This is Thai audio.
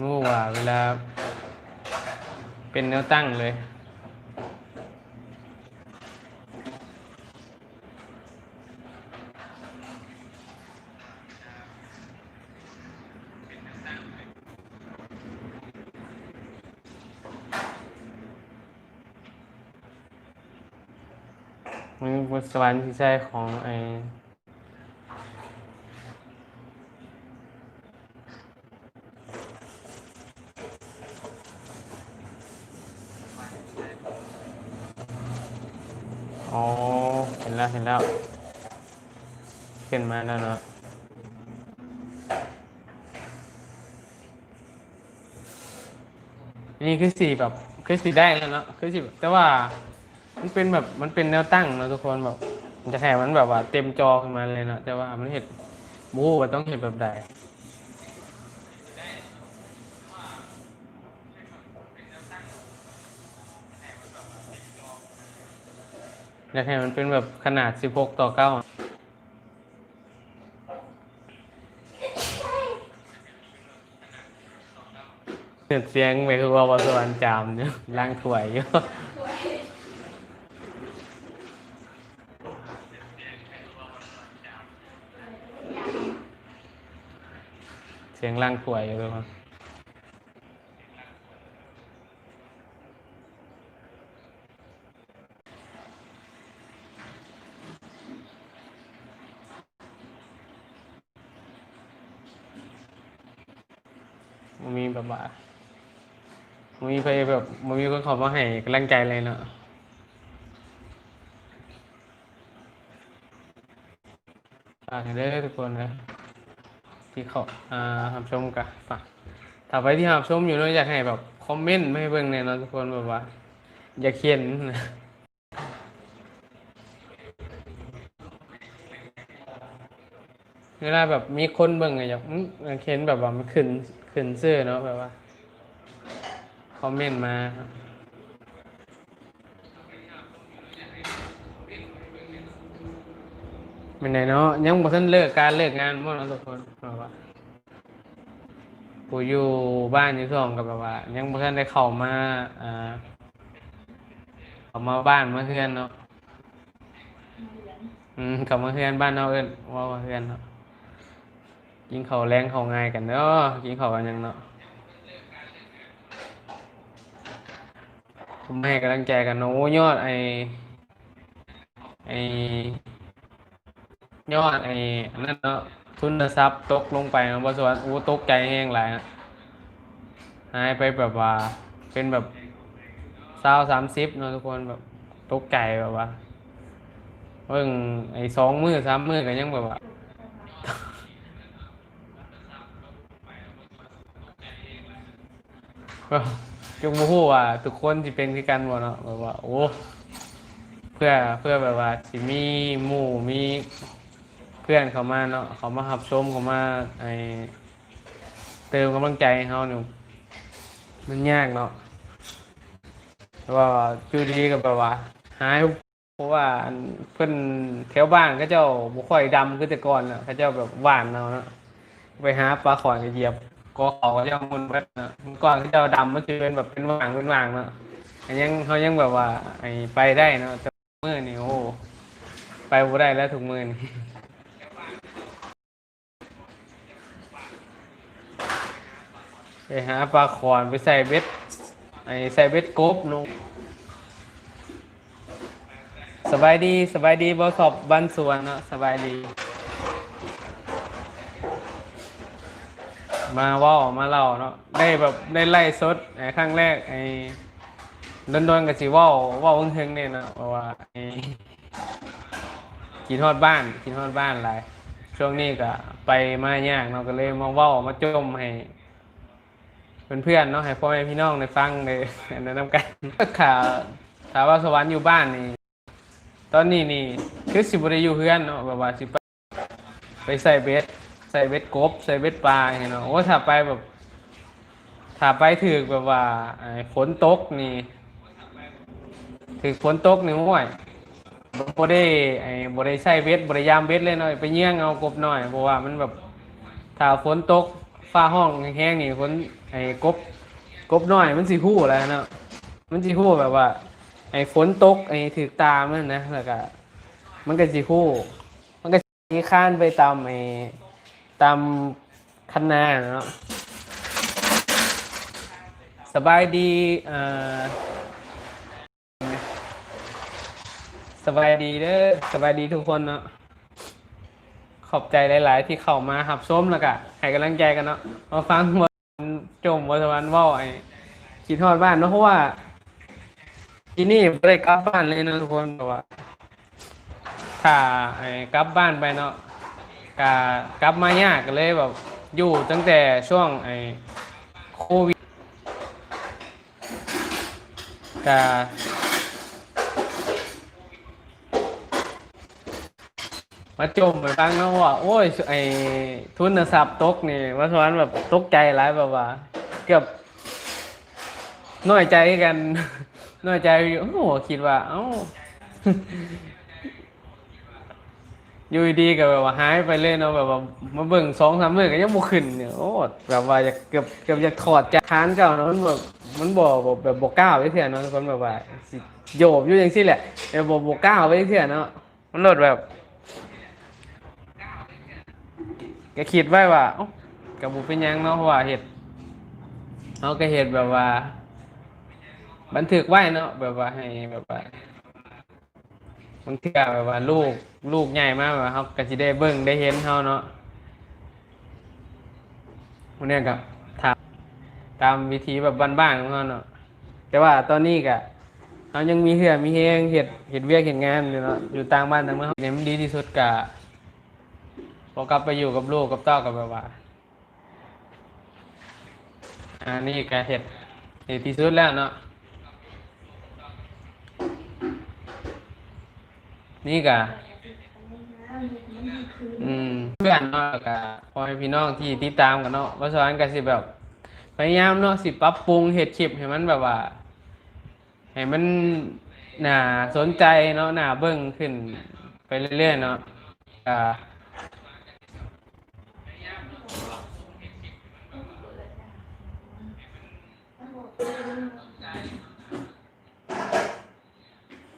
งูว่าเวลา เป็นแนวตั้งเลย มันบนสวรรค์ที่ใช่ของไอ อ๋อ เห็นแล้ว เห็นแล้ว ขึ้นมาแล้วเนาะนี่คือสีแบบคือสีได้แล้วเนาะคือสีแบบแต่ว่า มันเป็นแบบมันเป็นแนวตั้งนะทุกคนแบบมันจะแถมมันแบบว่าเต็มจอขึ้นมาเลยเนอะแต่ว่ามันเห็นบูมันต้องเห็นแบบใด อยากให้มันเป็นแบบขนาด 16 ต่อ9อะเสียงไปคือว่าวัสวรรค์จามเนี่ยล้างถ้วยอยู่เสียงล่างป่วยอยู่ทุกคน มันมีแบบว่ามันมีไปแบบมันมีคนขอมาให้กำลังใจเลยเนาะฝากให้เด้ทุกคนนะที่เขาอ่ารับชมกันฝากถ้าไปที่รับชมอยู่เนาะอยากให้แบบคอมเมนต์ไม่ให้เบิ่งแน่เนอนทุกคนแบบว่า อย่าเขียนนะเวลาแบบมีคนเบิ่งอะอยากเขียนแบบว่ามันขึ้น ขึ้นเสื้อเนาะแบบว่าคอมเมนต์มาครับเป็นไงเนาะยังบ่ทันเลิกการเลิกงานบ่เนาะทุกคนแบบว่าผู้อยู่บ้านอยู่ช่วงกับแบบว่า ยังบ่ทันได้เข้ามาอ่าเข้ามาบ้านมาเฮือนเนาะอืมเข้ามาเฮือนบ้านเนาเอิ้นว่าว่าเฮือนเนาะ กินข้าวแรงข้าวง่ายกันเนาะกินข้าวกันยังเนาะผมให้กำลังใจกันนาะโอ้ยอดไอไอยอดไออันนั้นเนาะทุนทรัพย์ตกลงไปนาะบ่สวนโอ้ตกใจแฮงหลายนะหายไปแบบว่า เป็นแบบเศร้าสามสิบเนอะทุกคนแบบตกใจแบบว่าเพิ่งไอ้สองมือสามมือกันยังแบบว่า ก็ยกมือพูดว่า ทุกคนที่เป็นที่กันหมดเนาะแบบว่าโอ้เพื่อเพื่อแบบว่าสิมีหมู่มีเพื่อนเขามาเนาะเขามาหับชมเขามาไอเติมกำลังใจให้เขาหนูมันยากเนาะแต่ว่าอยู่ดีๆก็แบบว่า หายเพราะว่าเพิ่อนแถวบ้านเขาเจ้าบ่ค่อยดำคือแต่ก่อนเน่ะเขาเจ้าแบบหวานเอาเนาะไปหาปลาขอนก็เหยียบ ก็เขาก็จ้ามุนเบิดเนาะมื่อก่อนเขาเจ้าดำมันจะเป็นแบบเป็นหว่างเป็นหว่างเนาะอันยังเขายังแบบว่า ไอ้ไปได้เนาะแต่มือนี่โอ้ไปบ่ได้แล้วทุกมื้อนี่ไปหาปลาขอนไปใส่เบ็ดไอ้ใส่เบ็ดกบนุสบายดีสบายดีบอสอบบ้านสวนเนาะสบายดี มาว่ามาเล่าเนาะได้แบบได้ไล่สดไอ้ครั้งแรกไอ้โดนกับสิเว่าว่าเฮงเนี่ยเนาะเพราะว่าไอ้กินทอดบ้านกินทอดบ้านหลายช่วงนี้ก็ไปมายากเนาะก็เลยมาว่ามาจมให้เพื่อนๆเนาะให้พ่อแม่พี่น้องได้ฟังเลยแนะนำกันข่าวถามว่าสวรรค์อยู่บ้านนี่ตอนนี้นี่คือสิบได้อยู่เพื่อนเนาะแบบว่าสิไปไปใส่เบ็ด ใส่เบ็ดกบ ใส่เบ็ดปลาเงี้ยเนาะโอ้ถ้าไปแบบถ้าไปถึกแบบว่าฝนตกนี่ถึกฝนตกนี่ห่วยบ่ได้ไอ้บ่ได้ใส่เบ็ดบ่ได้ยามเบ็ดเลยเนาะไปเยี่ยงเอากบหน่อยเพราะว่ามันแบบถ้าฝนตกฟ้าห้องแห้งนี่ฝนไอ้กบกบน้อยมันสิฮู้แล้วเนาะมันสิฮู้แบบว่า ไอ้ฝนตกไอ้ถือตามันนะแล้วก็มันก็สิฮู้มันก็สิข้านไปตามไอ้ ตามคันนาเนาะสบายดีอ่าสบายดีเด้อสบายดีทุกคนเนาะขอบใจหลาย ๆ ที่เข้ามาหับส้มแล้วก็ให้กำลังใจกันเนาะมาฟังว่าจมวัสวรรค์ว่าไอ้คิดทอดบ้านเนาะเพราะว่าที่นี่ไม่ได้กลับบ้านเลยนะทุกคนแต่ว่าถ้าไอ้กลับบ้านไปเนาะ กกลับมายากก็เลยแบบอยู่ตั้งแต่ช่วงไอ้โควิดกามาจมไปฟังนะว่าโอ้ยไอ้ทุนทรัพย์ตกนี่ว่าสวรรค์แบบตกใจหลายแบบว่า เกือบน้อยใจกันน้อยใจอยู่โอ้โหคิดว่า เอ้า อยู่ดีๆก็แบบว่าหายไปเลยเนาะแบบว่ามาเบิ่งสองสามมื้อก็ยังบ่ขึ้นเนี่ยโอ้แบบว่าอยากเกือบเกือบอยากถอดจากคานเก่าเนาะมันแบบมันบ่บ่แบบบ่ก้าวไปเถื่อเนาะคนแบบว่าสิโยบอยู่จังซี่แหละแต่บ่บ่ก้าวไปเถื่อเนาะมันโลดแบบก็คิดไว้ว่ากับบุเป็นยังเนาะเพราะว่าเห็ดเขาก็เห็ดแบบว่า บันทึกไว้เนาะแบบว่าให้แบบว่า บางทีก็แบบว่าลูกลูกใหญ่มากแบบเขาก็สิได้เบิ่งได้เห็นเขาเนาะพวกเนี้ยกับทำตามวิธีแบบบ้านๆของเขาเนาะแต่ว่าตอนนี้ก็เขายังมีเหือมีเฮงเห็ดเห็ดเวียกเห็ดงานอยู่เนาะอยู่ต่างบ้านต่างเมืองเนี่ยมันดีที่สุดกะพอกลับไปอยู่กับลูกกับเต้ากับแบบว่าอันนี้ก็เห็ดเห็ดที่สุดแล้วเนาะ นี่กะอืมเพื่อนเนาะกะพอให้พี่น้องที่ติดตามกันเนาะว่าสอนกันสิแบบพยายามเนาะสิปรับปรุงเห็ดคลิปให้มันแบบว่า ให้มันน่าสนใจเนาะน่าเบิ่งขึ้นไปเรื่อยๆเนาะอ่า